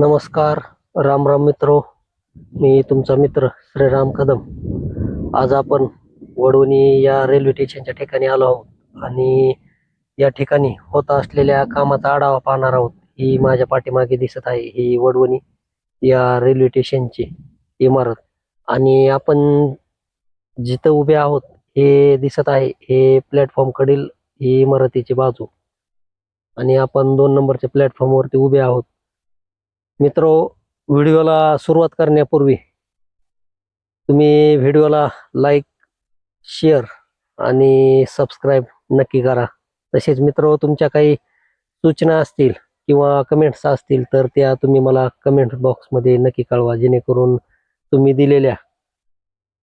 नमस्कार राम राम मित्रो. मी तुमचा मित्र श्रीराम कदम. आज आपण वडवणी या रेल्वे स्टेशनच्या ठिकाणी आलो आहोत आणि या ठिकाणी होत असलेल्या कामाचा आढावा पाहणार आहोत. ही माझ्या पाठीमागे दिसत आहे ही वडवणी या रेल्वे स्टेशनची इमारत. आणि आपण जिथं उभे आहोत हे दिसत आहे हे प्लॅटफॉर्म कडील ही इमारतीची बाजू. आणि आपण दोन नंबरच्या प्लॅटफॉर्मवरती उभे आहोत. मित्रो व्हिडिओला सुरुवात करण्यापूर्वी तुम्ही व्हिडिओला लाईक शेअर आणि सबस्क्राईब नक्की करा. तसेच मित्र तुमच्या काही सूचना असतील किंवा कमेंट्स असतील तर त्या तुम्ही मला कमेंट बॉक्समध्ये नक्की कळवा. जेणेकरून तुम्ही दिलेल्या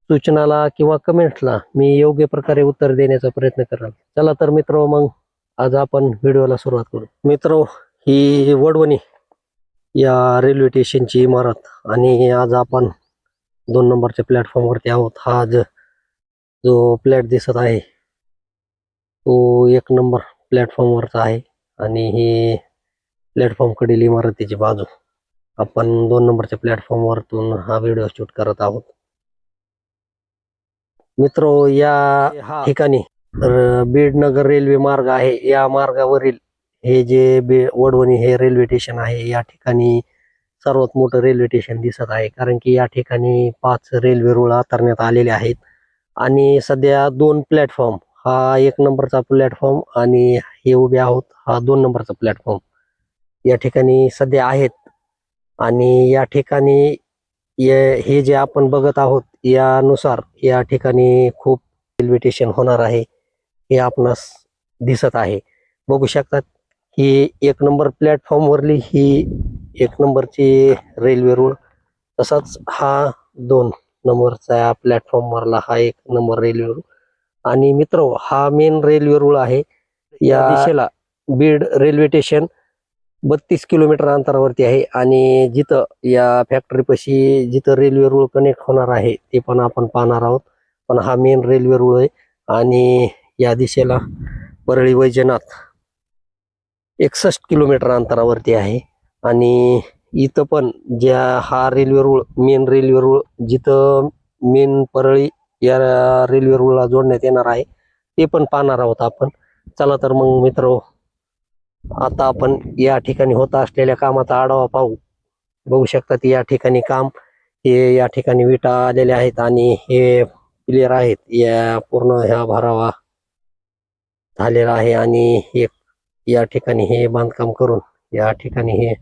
सूचनाला किंवा कमेंट्सला मी योग्य प्रकारे उत्तर देण्याचा प्रयत्न कराल. चला तर मित्र मग आज आपण व्हिडिओला सुरुवात करू. मित्र ही वडवणी या रेल्वे स्टेशनची इमारत. आणि आज आपण दोन नंबरच्या प्लॅटफॉर्मवरती आहोत. हा ज जो प्लॅट दिसत आहे तो एक नंबर प्लॅटफॉर्मवरचा आहे. आणि ही प्लॅटफॉर्मकडील इमारतीची बाजू. आपण दोन नंबरच्या प्लॅटफॉर्मवरतून हा व्हिडिओ शूट करत आहोत. मित्र या ठिकाणी र- बीड नगर रेल्वे मार्ग आहे. या मार्गावरील हे जे बे वडवणी हे रेल्वे स्टेशन आहे या ठिकाणी सर्वात मोठं रेल्वे स्टेशन दिसत आहे. कारण की या ठिकाणी पाच रेल्वे रुळ आकारण्यात आलेले आहेत. आणि सध्या दोन प्लॅटफॉर्म हा एक नंबरचा प्लॅटफॉर्म आणि हे उभे आहोत हा दोन नंबरचा प्लॅटफॉर्म या ठिकाणी सध्या आहेत. आणि या ठिकाणी हे जे आपण बघत आहोत यानुसार या ठिकाणी खूप रेल्वे स्टेशन होणार आहे हे आपणास दिसत आहे. बघू शकतात ही एक नंबर प्लॅटफॉर्मवरली ही एक नंबरची रेल्वे रूळ तसाच हा दोन नंबरचा प्लॅटफॉर्मवरला हा एक नंबर रेल्वे रूळ आणि मित्र हा मेन रेल्वे रूळ आहे. या दिशेला. बीड रेल्वे स्टेशन बत्तीस किलोमीटर अंतरावरती आहे. आणि जिथं या फॅक्टरीपाशी जिथं रेल्वे रूळ कनेक्ट होणार आहे ते पण आपण पाहणार आहोत. पण हा मेन रेल्वे रूळ आहे. आणि या दिशेला परळी वैजनाथ एकसष्ट किलोमीटर अंतरावरती आहे. आणि इथं पण ज्या हा रेल्वे रूळ मेन रेल्वे रूळ जिथं मेन परळी या रेल्वे रूळला जोडण्यात येणार आहे ते पण पाहणार आहोत आपण. चला तर मग मित्र आता आपण या ठिकाणी होत असलेल्या कामाचा आढावा पाहू. बघू शकतात या ठिकाणी काम हे या ठिकाणी विटा आलेल्या आहेत आणि हे प्लेयर आहेत. या पूर्ण ह्या भरावा झालेला आहे आणि एक या ठिकाणी हे बांधकाम करून या ठिकाणी हे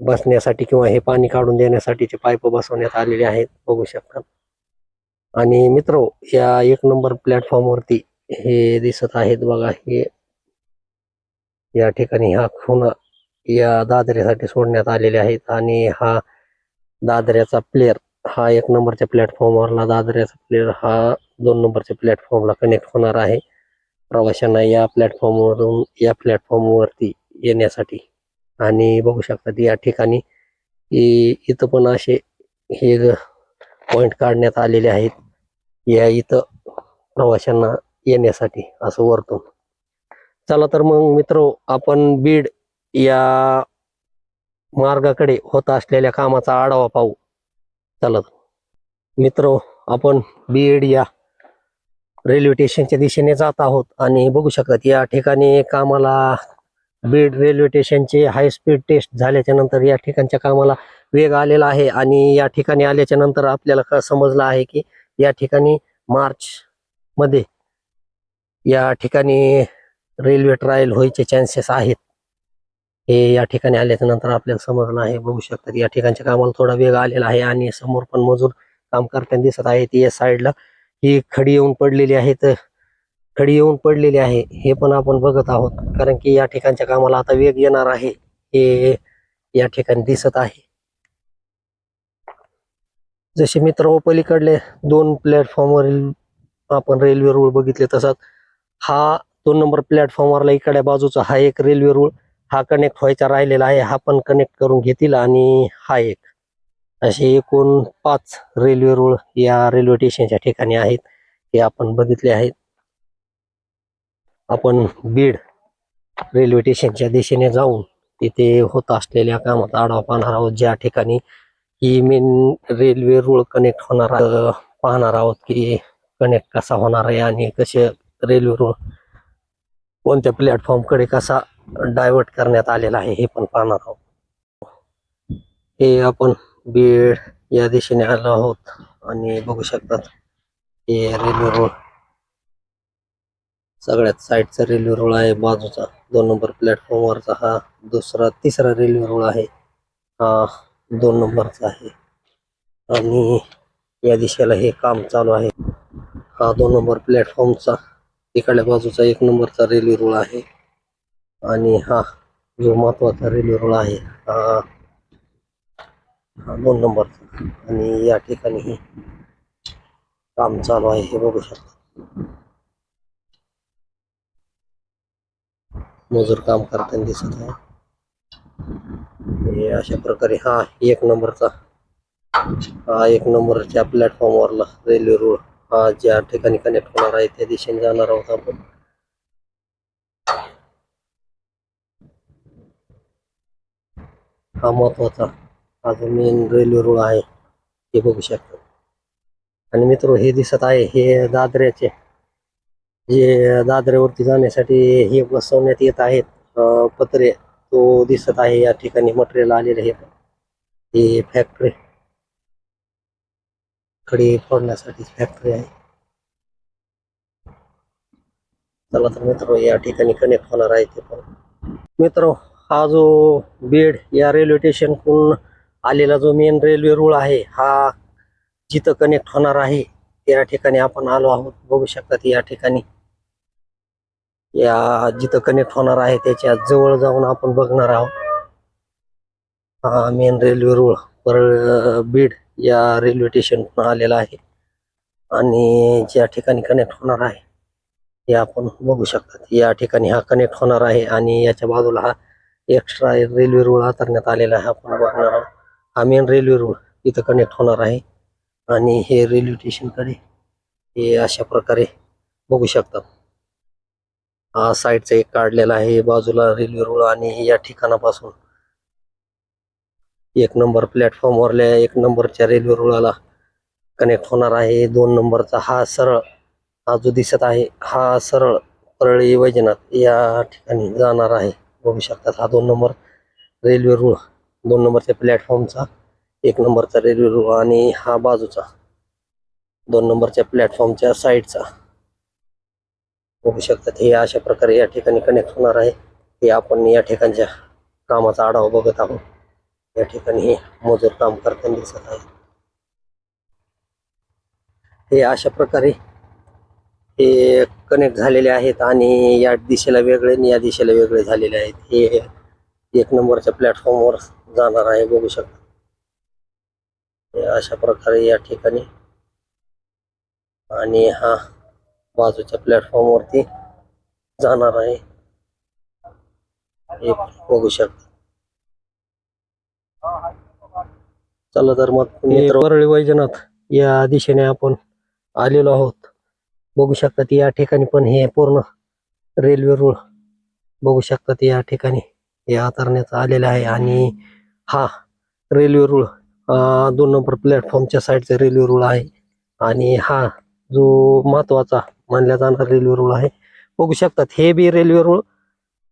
बसण्यासाठी किंवा हे पाणी काढून देण्यासाठीचे पाईप बसवण्यात आलेले आहेत बघू शकता. आणि मित्र या एक नंबर प्लॅटफॉर्मवरती हे दिसत आहेत बघा हे या ठिकाणी हा खुणा या दादऱ्यासाठी सोडण्यात आलेले आहेत. आणि हा दादऱ्याचा प्लेअर हा एक नंबरच्या प्लॅटफॉर्मवरला दादऱ्याचा प्लेअर हा दोन नंबरच्या प्लॅटफॉर्मला कनेक्ट होणार आहे. प्रवाशांना या प्लॅटफॉर्मवरून या प्लॅटफॉर्मवरती येण्यासाठी. आणि बघू शकतात या ठिकाणी इथं पण असे हे पॉईंट काढण्यात आलेले आहेत. या इथं प्रवाशांना येण्यासाठी असं वरतून. चला तर मग मित्र आपण बीड या मार्गाकडे होत असलेल्या कामाचा आढावा पाहू. चला मित्र आपण बीड या रेल्वे स्टेशनच्या दिशेने जात आहोत. आणि बघू शकतात या ठिकाणी कामाला बीड रेल्वे स्टेशनचे हाय स्पीड टेस्ट झाल्याच्यानंतर या ठिकाणच्या कामाला वेग आलेला आहे. आणि या ठिकाणी आल्याच्यानंतर आपल्याला समजलं आहे की या ठिकाणी मार्च मध्ये या ठिकाणी रेल्वे ट्रायल व्हायचे चान्सेस आहेत. हे या ठिकाणी आल्याच्यानंतर आपल्याला समजलं आहे. बघू शकतात या ठिकाणच्या कामाला थोडा वेग आलेला आहे आणि समोर पण मजूर काम करताना दिसत आहेत. या साईडला ही खडी येऊन पडलेली आहे तर खडी येऊन पडलेली आहे हे पण आपण बघत आहोत. कारण की या ठिकाणच्या कामाला आता वेग येणार आहे हे या ठिकाणी दिसत आहे. जसे मित्र पलीकडले दोन प्लॅटफॉर्मवरील आपण रेल्वे रूळ बघितले तसाच हा दोन नंबर प्लॅटफॉर्मवरला इकडे बाजूचा हा एक रेल्वे रूळ हा कनेक्ट व्हायचा राहिलेला आहे हा पण कनेक्ट करून घेतील आणि हा एक. असे एकूण पाच रेल्वे रुळ या रेल्वे स्टेशनच्या ठिकाणी आहेत हे आपण बघितले आहेत. आपण बीड रेल्वे स्टेशनच्या दिशेने जाऊन तिथे होत असलेल्या कामात आढावा पाहणार आहोत. ज्या ठिकाणी ही मेन रेल्वे रुळ कनेक्ट होणार पाहणार आहोत की कनेक्ट कसा होणार आहे आणि कसे रेल्वे रुळ कोणत्या प्लॅटफॉर्मकडे कसा डायव्हर्ट करण्यात आलेला आहे हे पण पाहणार आहोत. हे आपण बीड या दिशेने आलो आहोत आणि बघू शकतात हे रेल्वे रोड. सगळ्यात साईडचा रेल्वे रोड आहे बाजूचा दोन नंबर प्लॅटफॉर्म वरचा हा दुसरा तिसरा रेल्वे रोड आहे. हा दोन नंबरचा आहे. आणि या दिशेला हे काम चालू आहे. हा दोन नंबर प्लॅटफॉर्मचा तिकडल्या बाजूचा एक नंबरचा रेल्वे रोड आहे. आणि हा जो महत्त्वाचा रेल्वे रोड आहे हा दोन नंबर. आणि या ठिकाणी हे काम चालू आहे हे बघू शकता. मजूर काम करताना दिसत आहे. हे अशा प्रकारे हा एक नंबरचा हा एक नंबरच्या प्लॅटफॉर्मवरला रेल्वे रोड हा ज्या ठिकाणी कनेक्ट होणार आहे त्या दिशेने जाणार आहोत आपण. हा महत्त्वाचा हा जो मेन रेल्वे रोड आहे हे बघू शकतो. आणि मित्र हे दिसत आहे हे दादऱ्याचे. जे दादऱ्यावरती जाण्यासाठी हे बसवण्यात येत आहेत पत्रे. तो दिसत आहे या ठिकाणी मटेरियल आलेलं हे हे फॅक्टरी कडे फोडण्यासाठी फॅक्टरी आहे. चला तर मित्र या ठिकाणी कनेक्ट होणार आहे ते पण. मित्र हा जो बीड या रेल्वे स्टेशनकडून आलेला जो मेन रेल्वे रूळ आहे हा जिथं कनेक्ट होणार आहे त्या ठिकाणी आपण आलो आहोत. बघू शकतात या ठिकाणी. या जिथं कनेक्ट होणार आहे त्याच्याजवळ जाऊन आपण बघणार आहोत. हा मेन रेल्वे रूळ पर बीड या रेल्वे स्टेशन आलेला आहे. आणि ज्या ठिकाणी कनेक्ट होणार आहे हे आपण बघू शकतात या ठिकाणी हा कनेक्ट होणार आहे आणि याच्या बाजूला हा एक्स्ट्रा रेल्वे रूळ आतरण्यात आलेला आहे आपण बघणार आहोत. हा मेन रेल्वे रोड इथं कनेक्ट होणार आहे. आणि हे रेल्वे स्टेशनकडे हे अशा प्रकारे बघू शकतात हा साईडचा एक काढलेला आहे बाजूला रेल्वे रुळ आणि या ठिकाणापासून एक नंबर प्लॅटफॉर्मवरल्या एक नंबरच्या रेल्वे रुळाला कनेक्ट होणार आहे. दोन नंबरचा हा सरळ हा जो दिसत आहे हा सरळ परळी वैजनाथ या ठिकाणी जाणार आहे. बघू शकतात हा दोन नंबर रेल्वे रुळ दोन नंबरच्या प्लॅटफॉर्मचा एक नंबरचा रेल्वे रुळ आणि हा बाजूचा. दोन नंबरच्या प्लॅटफॉर्मच्या साईडचा. बघू शकतात हे अशा प्रकारे या ठिकाणी कनेक्ट होणार आहे. हे आपण या ठिकाणच्या कामाचा आढावा बघत आहोत. या ठिकाणी हे मजूर काम करताना दिसत आहे हे अशा प्रकारे हे कनेक्ट झालेले आहेत आणि या दिशेला वेगळे आणि या दिशेला वेगळे झालेले आहेत. हे एक नंबरच्या प्लॅटफॉर्मवर जाणार आहे बघू शकता. अशा प्रकारे या ठिकाणी आणि हा बाजूच्या प्लॅटफॉर्म वरती जाणार आहे. हे बघू शकता. चला तर मग मित्र वरळी वैजनाथ या दिशेने आपण आलेलो आहोत. बघू शकतात या ठिकाणी पण हे पूर्ण रेल्वे रूळ बघू शकतात या ठिकाणी. हे आतरण्यात आलेलं आहे आणि हा रेल्वे रूळ दोन नंबर प्लॅटफॉर्मच्या साईडचा रेल्वे रूळ आहे. आणि हा जो महत्त्वाचा मानला जाणारा रेल्वे रूळ आहे बघू शकतात हे बी रेल्वे रूळ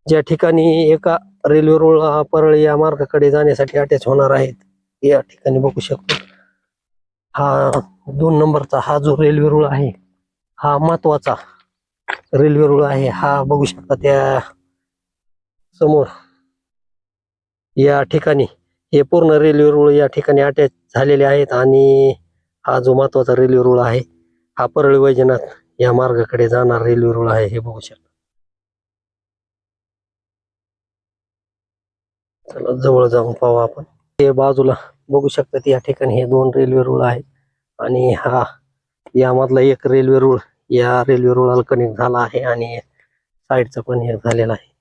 ज्या ठिकाणी एका रेल्वे रूळ परळी या मार्गाकडे जाण्यासाठी अटॅच होणार आहेत या ठिकाणी बघू शकतो. हा दोन नंबरचा हा जो रेल्वे रूळ आहे हा महत्त्वाचा रेल्वे रूळ आहे. हा बघू शकता त्या समोर या ठिकाणी हे पूर्ण रेल्वे रुळ या ठिकाणी अटॅच झालेले आहेत आणि हा जो महत्त्वाचा रेल्वे रुळ आहे हा परळी वैजनाथ या मार्गाकडे जाणार रेल्वे रुळ आहे हे बघू शकता. चला जवळ जाऊन पाहू आपण. हे बाजूला बघू शकतात या ठिकाणी हे दोन रेल्वे रुळ आहेत आणि हा यामधला एक रेल्वे रुळ या रेल्वे रुळाला कनेक्ट झाला आहे आणि साईडचा पण हे झालेला आहे.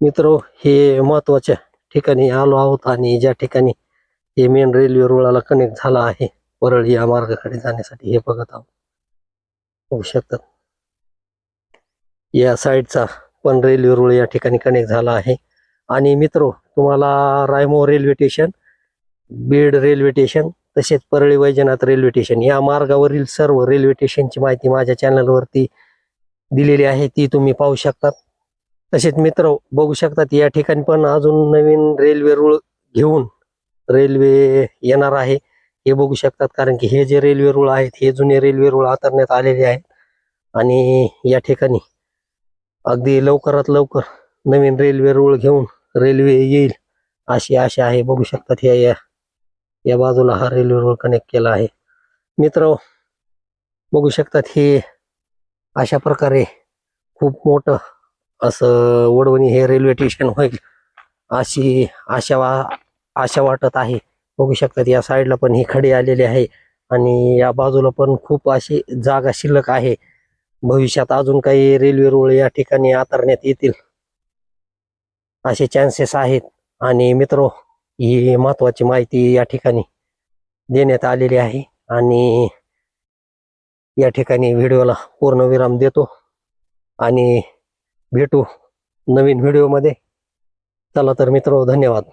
मित्र हे महत्त्वाच्या ठिकाणी आलो आहोत आणि ज्या ठिकाणी हे मेन रेल्वे रुळाला कनेक्ट झाला आहे परळी या मार्गाकडे जाण्यासाठी हे बघत आहोत. होऊ शकतात या साईडचा पण रेल्वे रुळ या ठिकाणी कनेक्ट झाला आहे. आणि मित्रो तुम्हाला रायमो railway station Beed railway station तसेच परळी वैजनाथ रेल्वे स्टेशन या मार्गावरील सर्व रेल्वे स्टेशनची माहिती माझ्या चॅनलवरती दिलेली आहे ती तुम्ही पाहू शकता. तसेच मित्र बघू शकतात या ठिकाणी पण अजून नवीन रेल्वे रूळ घेऊन रेल्वे येणार आहे. हे बघू शकतात कारण की हे जे रेल्वे रुळ आहेत हे जुने रेल्वे रुळ आतरण्यात आलेले आहेत. आणि या ठिकाणी अगदी लवकरात लवकर नवीन रेल्वे रूळ घेऊन रेल्वे येईल अशी आशा आहे. बघू शकतात ह्या या या बाजूला हा रेल्वे रुळ कनेक्ट केला आहे. मित्र बघू शकतात हे अशा प्रकारे खूप मोठं असं वडवणी हे रेल्वे स्टेशन होईल अशी आशा वा आशा वाटत आहे. बघू शकतात या साईडला पण ही खडी आलेली आहे आणि या बाजूला पण खूप अशी जागा शिल्लक आहे. भविष्यात अजून काही रेल्वे रुळ या ठिकाणी आतरण्यात येतील असे चान्सेस आहेत. आणि मित्र ही महत्वाची माहिती या ठिकाणी देण्यात आलेली आहे आणि या ठिकाणी व्हिडिओला पूर्ण विराम देतो. आणि भेटू नवीन व्हिडिओमध्ये. चला तर मित्र धन्यवाद.